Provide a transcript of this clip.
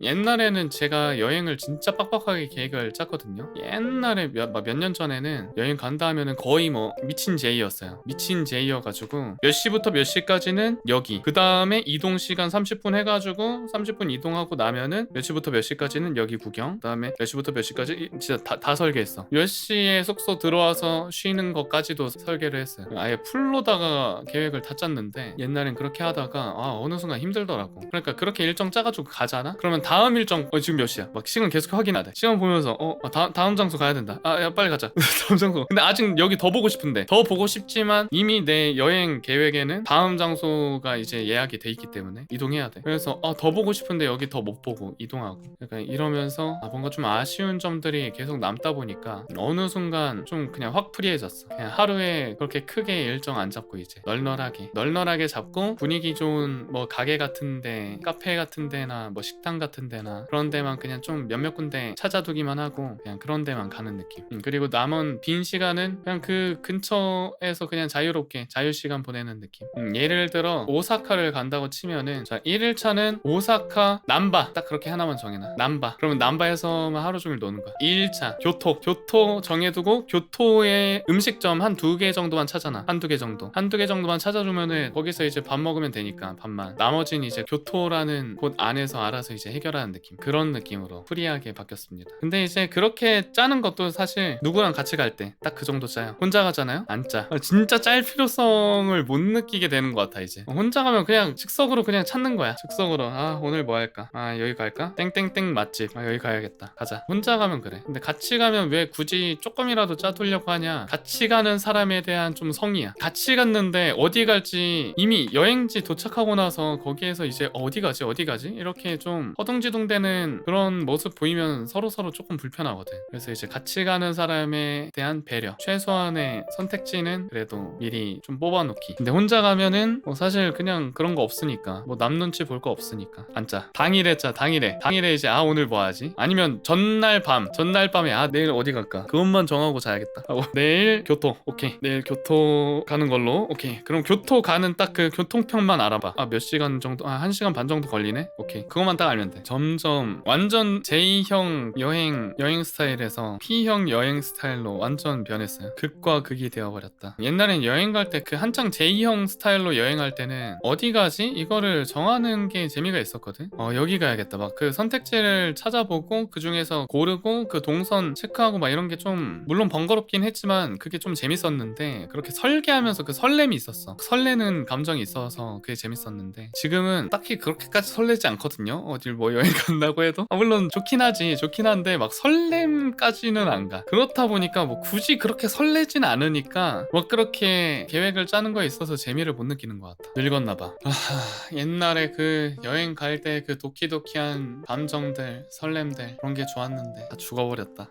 옛날에는 제가 여행을 진짜 빡빡하게 계획을 짰거든요. 옛날에 몇년 전에는 여행 간다 하면은 거의 뭐 미친 제이였어요. 미친 제이여가지고 몇 시부터 몇 시까지는 여기. 그 다음에 이동 시간 30분 해가지고 30분 이동하고 나면은 몇 시부터 몇 시까지는 여기 구경. 그 다음에 몇 시부터 몇 시까지 이- 진짜 다, 다 설계했어. 몇 시에 숙소 들어와서 쉬는 것까지도 설계를 했어요. 아예 풀로다가 계획을 다 짰는데 옛날엔 그렇게 하다가 아 어느 순간 힘들더라고. 그러니까 그렇게 일정 짜가지고 가잖아. 그러면 다음 일정 어 지금 몇 시야? 막 시간 계속 확인하대. 시간 보면서 어 아, 다, 다음 장소 가야 된다. 아 야 빨리 가자. 다음 장소. 근데 아직 여기 더 보고 싶은데 더 보고 싶지만 이미 내 여행 계획에는 다음 장소가 이제 예약이 돼 있기 때문에 이동해야 돼. 그래서 아, 더 보고 싶은데 여기 더 못 보고 이동하고. 약간 이러면서 아, 뭔가 좀 아쉬운 점들이 계속 남다 보니까 어느 순간 좀 그냥 확 프리해졌어. 그냥 하루에 그렇게 크게 일정 안 잡고 이제 널널하게 널널하게 잡고 분위기 좋은 뭐 가게 같은데 카페 같은 데나 뭐 식당 같은 데나 그런 데만 그냥 좀 몇몇 군데 찾아두기만 하고 그냥 그런 데만 가는 느낌. 음, 그리고 남은 빈 시간은 그냥 그 근처에서 그냥 자유롭게 자유 시간 보내는 느낌. 음, 예를 들어 오사카를 간다고 치면은 자 1일차는 오사카 남바 딱 그렇게 하나만 정해놔. 남바. 그러면 남바에서만 하루 종일 노는 거야. 2일차 교토 교토 정해두고 교토의 음식점 한 두 개 정도만 찾아놔. 한 두 개 정도. 한 두 개 정도만 찾아주면은 거기서 이제 밥 먹으면 되니까 밥만. 나머지는 이제 교토라는 곳 안에서 알아서 이제 해결 하는 느낌. 그런 느낌으로 프리하게 바뀌었습니다. 근데 이제 그렇게 짜는 것도 사실 누구랑 같이 갈 때 딱 그 정도 짜요. 혼자 가잖아요? 안 짜. 아, 진짜 짤 필요성을 못 느끼게 되는 것 같아 이제. 혼자 가면 그냥 즉석으로 그냥 찾는 거야. 즉석으로 아 오늘 뭐 할까? 아 여기 갈까? 땡땡땡 맛집. 아 여기 가야겠다. 가자. 혼자 가면 그래. 근데 같이 가면 왜 굳이 조금이라도 짜두려고 하냐? 같이 가는 사람에 대한 좀 성의야. 같이 갔는데 어디 갈지 이미 여행지 도착하고 나서 거기에서 이제 어디 가지 어디 가지 이렇게 좀 허둥 지둥대는 그런 모습 보이면 서로 서로 조금 불편하거든. 그래서 이제 같이 가는 사람에 대한 배려. 최소한의 선택지는 그래도 미리 좀 뽑아놓기. 근데 혼자 가면은 뭐 사실 그냥 그런 거 없으니까 뭐 남 눈치 볼 거 없으니까 안 짜. 당일에 짜 당일에 당일에 이제 아 오늘 뭐 하지? 아니면 전날 밤 전날 밤에 아 내일 어디 갈까? 그것만 정하고 자야겠다. 하고 내일 교토 오케이 내일 교토 가는 걸로 오케이 그럼 교토 가는 딱 그 교통편만 알아봐. 아 몇 시간 정도 아 한 시간 반 정도 걸리네. 오케이 그것만 딱 알면 돼. 점점 완전 J형 여행 여행 스타일에서 P형 여행 스타일로 완전 변했어요. 극과 극이 되어버렸다. 옛날엔 여행 갈 때 그 한창 J형 스타일로 여행할 때는 어디 가지 이거를 정하는 게 재미가 있었거든. 어 여기 가야겠다. 막 그 선택지를 찾아보고 그 중에서 고르고 그 동선 체크하고 막 이런 게 좀 물론 번거롭긴 했지만 그게 좀 재밌었는데 그렇게 설계하면서 그 설렘이 있었어. 설레는 감정이 있어서 그게 재밌었는데 지금은 딱히 그렇게까지 설레지 않거든요. 어딜 뭐 여행 간다고 해도 아, 물론 좋긴 하지 좋긴 한데 막 설렘까지는 안 가. 그렇다 보니까 뭐 굳이 그렇게 설레진 않으니까 뭐 그렇게 계획을 짜는 거에 있어서 재미를 못 느끼는 것 같아. 늙었나 봐. 아, 옛날에 그 여행 갈 때 그 도키도키한 감정들 설렘들 그런 게 좋았는데 다 죽어버렸다.